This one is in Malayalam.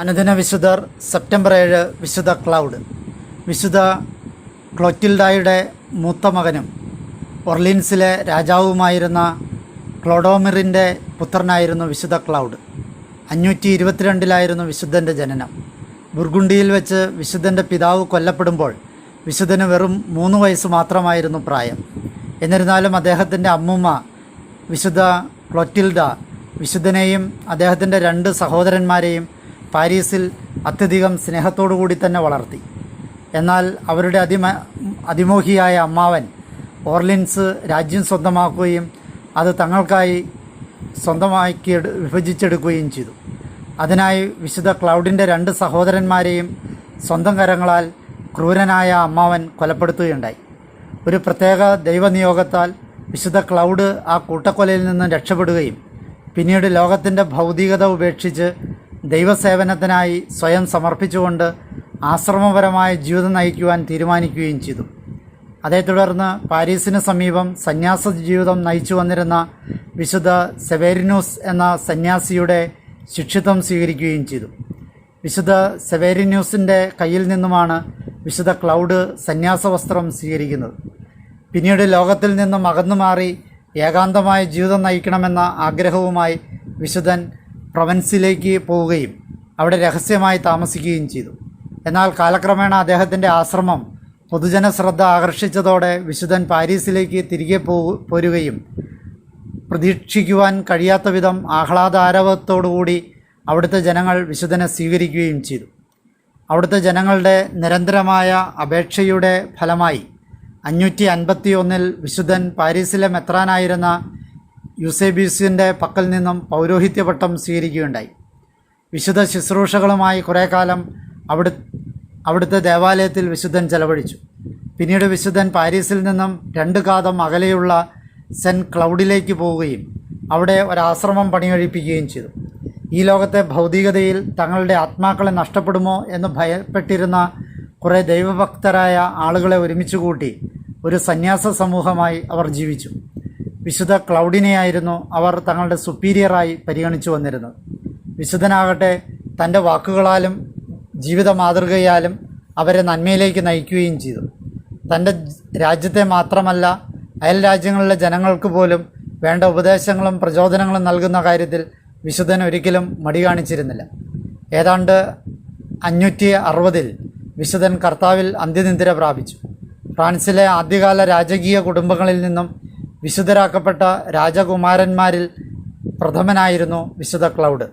അനുദിന വിശുദ്ധർ സെപ്റ്റംബർ ഏഴ് വിശുദ്ധ ക്ലൗഡ്. വിശുദ്ധ ക്ലോറ്റിൽഡായുടെ മൂത്ത മകനും ഒർലിൻസിലെ രാജാവുമായിരുന്ന ക്ലോഡോമിറിന്റെ പുത്രനായിരുന്നു വിശുദ്ധ ക്ലൗഡ്. അഞ്ഞൂറ്റി ഇരുപത്തിരണ്ടിലായിരുന്നു വിശുദ്ധന്റെ ജനനം. ബുർഗുണ്ടിയിൽ വെച്ച് വിശുദ്ധന്റെ പിതാവ് കൊല്ലപ്പെടുമ്പോൾ വിശുദ്ധന് വെറും മൂന്ന് വയസ്സ് മാത്രമായിരുന്നു പ്രായം. എന്നിരുന്നാലും അദ്ദേഹത്തിന്റെ അമ്മുമ്മ വിശുദ്ധ ക്ലോറ്റിൽഡ വിശുദ്ധനെയും അദ്ദേഹത്തിന്റെ രണ്ട് സഹോദരന്മാരെയും പാരീസിൽ അത്യധികം സ്നേഹത്തോടു കൂടി തന്നെ വളർത്തി. എന്നാൽ അവരുടെ അതിമ അതിമോഹിയായ അമ്മാവൻ ഓർലിൻസ് രാജ്യം സ്വന്തമാക്കുകയും അത് തങ്ങൾക്കായി സ്വന്തമാക്കി വിഭജിച്ചെടുക്കുകയും ചെയ്തു. അതിനായി വിശുദ്ധ ക്ലൗഡിന്റെ രണ്ട് സഹോദരന്മാരെയും സ്വന്തം കരങ്ങളാൽ ക്രൂരനായ അമ്മാവൻ കൊലപ്പെടുത്തുകയുണ്ടായി. ഒരു പ്രത്യേക ദൈവനിയോഗത്താൽ വിശുദ്ധ ക്ലൗഡ് ആ കൂട്ടക്കൊലയിൽ നിന്ന് രക്ഷപ്പെടുകയും പിന്നീട് ലോകത്തിന്റെ ഭൗതികത ഉപേക്ഷിച്ച് ദൈവസേവനത്തിനായി സ്വയം സമർപ്പിച്ചുകൊണ്ട് ആശ്രമപരമായ ജീവിതം നയിക്കുവാൻ തീരുമാനിക്കുകയും ചെയ്തു. അതേ തുടർന്ന് പാരീസിന് സമീപം സന്യാസ ജീവിതം നയിച്ചു വന്നിരുന്ന വിശുദ്ധ സെവേരിനൂസ് എന്ന സന്യാസിയുടെ ശിക്ഷിത്വം സ്വീകരിക്കുകയും ചെയ്തു. വിശുദ്ധ സെവേരിന്യൂസിന്റെ കയ്യിൽ നിന്നുമാണ് വിശുദ്ധ ക്ലൗഡ് സന്യാസ വസ്ത്രം സ്വീകരിക്കുന്നത്. പിന്നീട് ലോകത്തിൽ നിന്നും അകന്നു മാറി ഏകാന്തമായ ജീവിതം നയിക്കണമെന്ന ആഗ്രഹവുമായി വിശുദ്ധൻ പ്രൊവൻസിലേക്ക് പോവുകയും അവിടെ രഹസ്യമായി താമസിക്കുകയും ചെയ്തു. എന്നാൽ കാലക്രമേണ അദ്ദേഹത്തിന്റെ ആശ്രമം പൊതുജന ശ്രദ്ധ ആകർഷിച്ചതോടെ വിശുദ്ധൻ പാരീസിലേക്ക് തിരികെ പോരുകയും പ്രതീക്ഷിക്കുവാൻ കഴിയാത്ത വിധം ആഹ്ലാദാരവത്തോടുകൂടി അവിടുത്തെ ജനങ്ങൾ വിശുദ്ധനെ സ്വീകരിക്കുകയും ചെയ്തു. അവിടുത്തെ ജനങ്ങളുടെ നിരന്തരമായ അപേക്ഷയുടെ ഫലമായി അഞ്ഞൂറ്റി അൻപത്തി ഒന്നിൽ വിശുദ്ധൻ പാരീസിലെ മെത്രാനായിരുന്ന യുസേബീസിന്റെ പക്കൽ നിന്നും പൗരോഹിത്യ പട്ടം സ്വീകരിക്കുകയുണ്ടായി. വിശുദ്ധ ശുശ്രൂഷകളുമായി കുറേ കാലം അവിടു അവിടുത്തെ ദേവാലയത്തിൽ വിശുദ്ധൻ ചെലവഴിച്ചു. പിന്നീട് വിശുദ്ധൻ പാരീസിൽ നിന്നും രണ്ട് കാതം അകലെയുള്ള സെന്റ് ക്ലൗഡിലേക്ക് പോവുകയും അവിടെ ഒരാശ്രമം പണികഴിപ്പിക്കുകയും ചെയ്തു. ഈ ലോകത്തെ ഭൗതികതയിൽ തങ്ങളുടെ ആത്മാക്കളെ നഷ്ടപ്പെടുമോ എന്ന് ഭയപ്പെട്ടിരുന്ന കുറേ ദൈവഭക്തരായ ആളുകളെ ഒരുമിച്ച് കൂട്ടി ഒരു സന്യാസ സമൂഹമായി അവർ ജീവിച്ചു. വിശുദ്ധ ക്ലൗഡിനെയായിരുന്നു അവർ തങ്ങളുടെ സുപ്പീരിയറായി പരിഗണിച്ചു വന്നിരുന്നത്. വിശുദ്ധനാകട്ടെ തന്റെ വാക്കുകളാലും ജീവിത മാതൃകയാലും അവരെ നന്മയിലേക്ക് നയിക്കുകയും ചെയ്തു. തന്റെ രാജ്യത്തെ മാത്രമല്ല അയൽ രാജ്യങ്ങളിലെ ജനങ്ങൾക്ക് പോലും വേണ്ട ഉപദേശങ്ങളും പ്രചോദനങ്ങളും നൽകുന്ന കാര്യത്തിൽ വിശുദ്ധൻ ഒരിക്കലും മടി കാണിച്ചിരുന്നില്ല. ഏതാണ്ട് അഞ്ഞൂറ്റി അറുപതിൽ വിശുദ്ധൻ കർത്താവിൽ അന്ത്യനിന്ദിര പ്രാപിച്ചു. ഫ്രാൻസിലെ ആദ്യകാല രാജകീയ കുടുംബങ്ങളിൽ നിന്നും വിശുദ്ധരാക്കപ്പെട്ട രാജകുമാരന്മാരിൽ പ്രഥമനായിരുന്നു വിശുദ്ധ ക്ലൗഡ്.